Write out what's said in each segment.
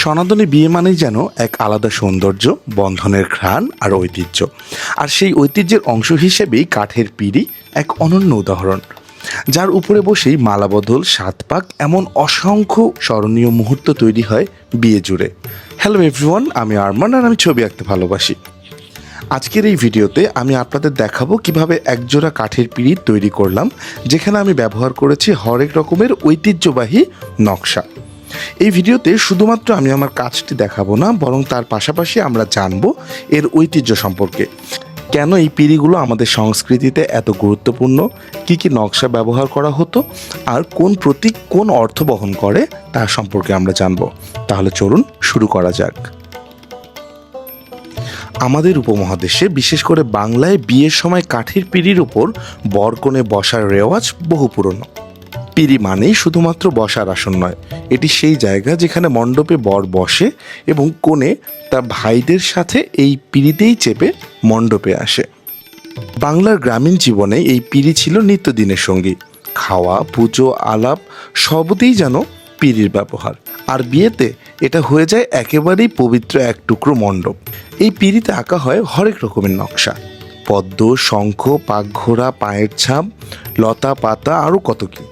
সনাতনী বিয়ে মানেই যেন এক আলাদা সৌন্দর্য, বন্ধনের ঘ্রাণ আর ঐতিহ্য। আর সেই ঐতিহ্যের অংশ হিসেবেই কাঠের পিড়ি এক অনন্য উদাহরণ। যার উপরে বসেই মালাবদল সাত পাক এমন অসংখ্য স্মরণীয় মুহূর্ত তৈরি হয় বিয়ে জুড়ে। হ্যালো এভরিওয়ান আমি আরমান আর আমি ছবি আঁকতে ভালোবাসি। আজকের এই ভিডিওতে আমি আপনাদের দেখাবো কীভাবে একজোড়া কাঠের পিড়ি তৈরি করলাম, যেখানে আমি ব্যবহার করেছি হরেক রকমের ঐতিহ্যবাহী নকশা। এই ভিডিওতে শুধুমাত্র আমি আমার কাজটি দেখাবো না, বরং তার পাশাপাশি আমরা জানব এর ঐতিহ্য সম্পর্কে। কেন এই পিঁড়িগুলো আমাদের সংস্কৃতিতে এত গুরুত্বপূর্ণ? কি কি নকশা ব্যবহার করা হতো? আর কোন প্রতীক কোন অর্থ বহন করে? তা সম্পর্কে আমরা জানব। তাহলে চলুন শুরু করা যাক। আমাদের উপমহাদেশে বিশেষ করে বাংলায় বিয়ের সময় কাঠের পিঁড়ির উপর বরকনে বসার রেওয়াজ বহু পুরনো। পিঁড়ি মানেই শুধুমাত্র বসার আসন নয়। এটি সেই জায়গা যেখানে মণ্ডপে বর বসে এবং কোণে তার ভাইদের সাথে এই পিড়িতেই চেপে মণ্ডপে আসে। বাংলার গ্রামীণ জীবনে এই পিড়ি ছিল নিত্যদিনের সঙ্গী। খাওয়া, পুজো, আলাপ সবতেই যেন পিড়ির ব্যবহার। আর বিয়েতে এটা হয়ে যায় একেবারেই পবিত্র এক টুকরো মণ্ডপ। এই পিড়িতে আঁকা হয় হরেক রকমের নকশা। পদ্ম, শঙ্খ, পাকঘোড়া, পায়ের ছাপ লতা পাতা আরও কত কি।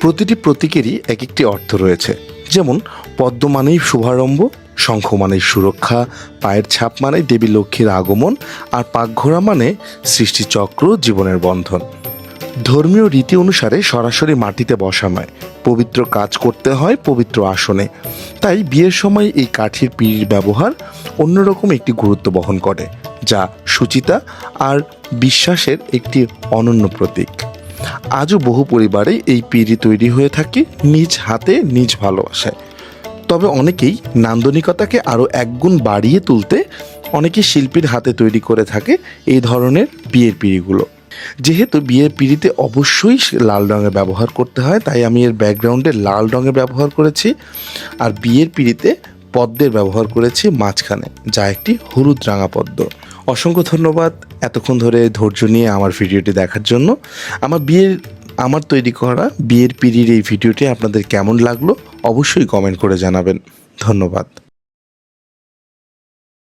প্রতিটি প্রতীকেরই এক একটি অর্থ রয়েছে। যেমন, পদ্ম মানেই শুভারম্ভ, শঙ্খ মানেই সুরক্ষা, পায়ের ছাপ মানে দেবী লক্ষ্মীর আগমন, আর পাকঘোড়া মানে সৃষ্টিচক্র, জীবনের বন্ধন। ধর্মীয় রীতি অনুসারে সরাসরি মাটিতে বসা নয়, পবিত্র কাজ করতে হয় পবিত্র আসনে। তাই বিয়ের সময় এই কাঠির পিড়ির ব্যবহার অন্যরকম একটি গুরুত্ব বহন করে, যা সুচিতা আর বিশ্বাসের একটি অনন্য প্রতীক। আজও বহু পরিবারে এই পিঁড়ি তৈরি হয়ে থাকে, নিজ হাতে, নিজ ভালোবাসায়। তবে অনেকেই নান্দনিকতাকে আরও একগুণ বাড়িয়ে তুলতে অনেকে শিল্পীর হাতে তৈরি করে থাকে এই ধরনের বিয়ের পিঁড়িগুলো। যেহেতু বিয়ের পিঁড়িতে অবশ্যই লাল রঙের ব্যবহার করতে হয়, তাই আমি এর ব্যাকগ্রাউন্ডে লাল রঙের ব্যবহার করেছি। আর বিয়ের পিঁড়িতে পদ্মের ব্যবহার করেছি মাঝখানে, যা একটি হলুদ রাঙা পদ্ম। অসংখ্য ধন্যবাদ এতক্ষণ ধরে ধৈর্য নিয়ে আমার ভিডিওটি দেখার জন্য। আমার বিয়ের, আমার তৈরি করা বিয়ের পিঁড়ির এই ভিডিওটি আপনাদের কেমন লাগল অবশ্যই কমেন্ট করে জানাবেন। ধন্যবাদ।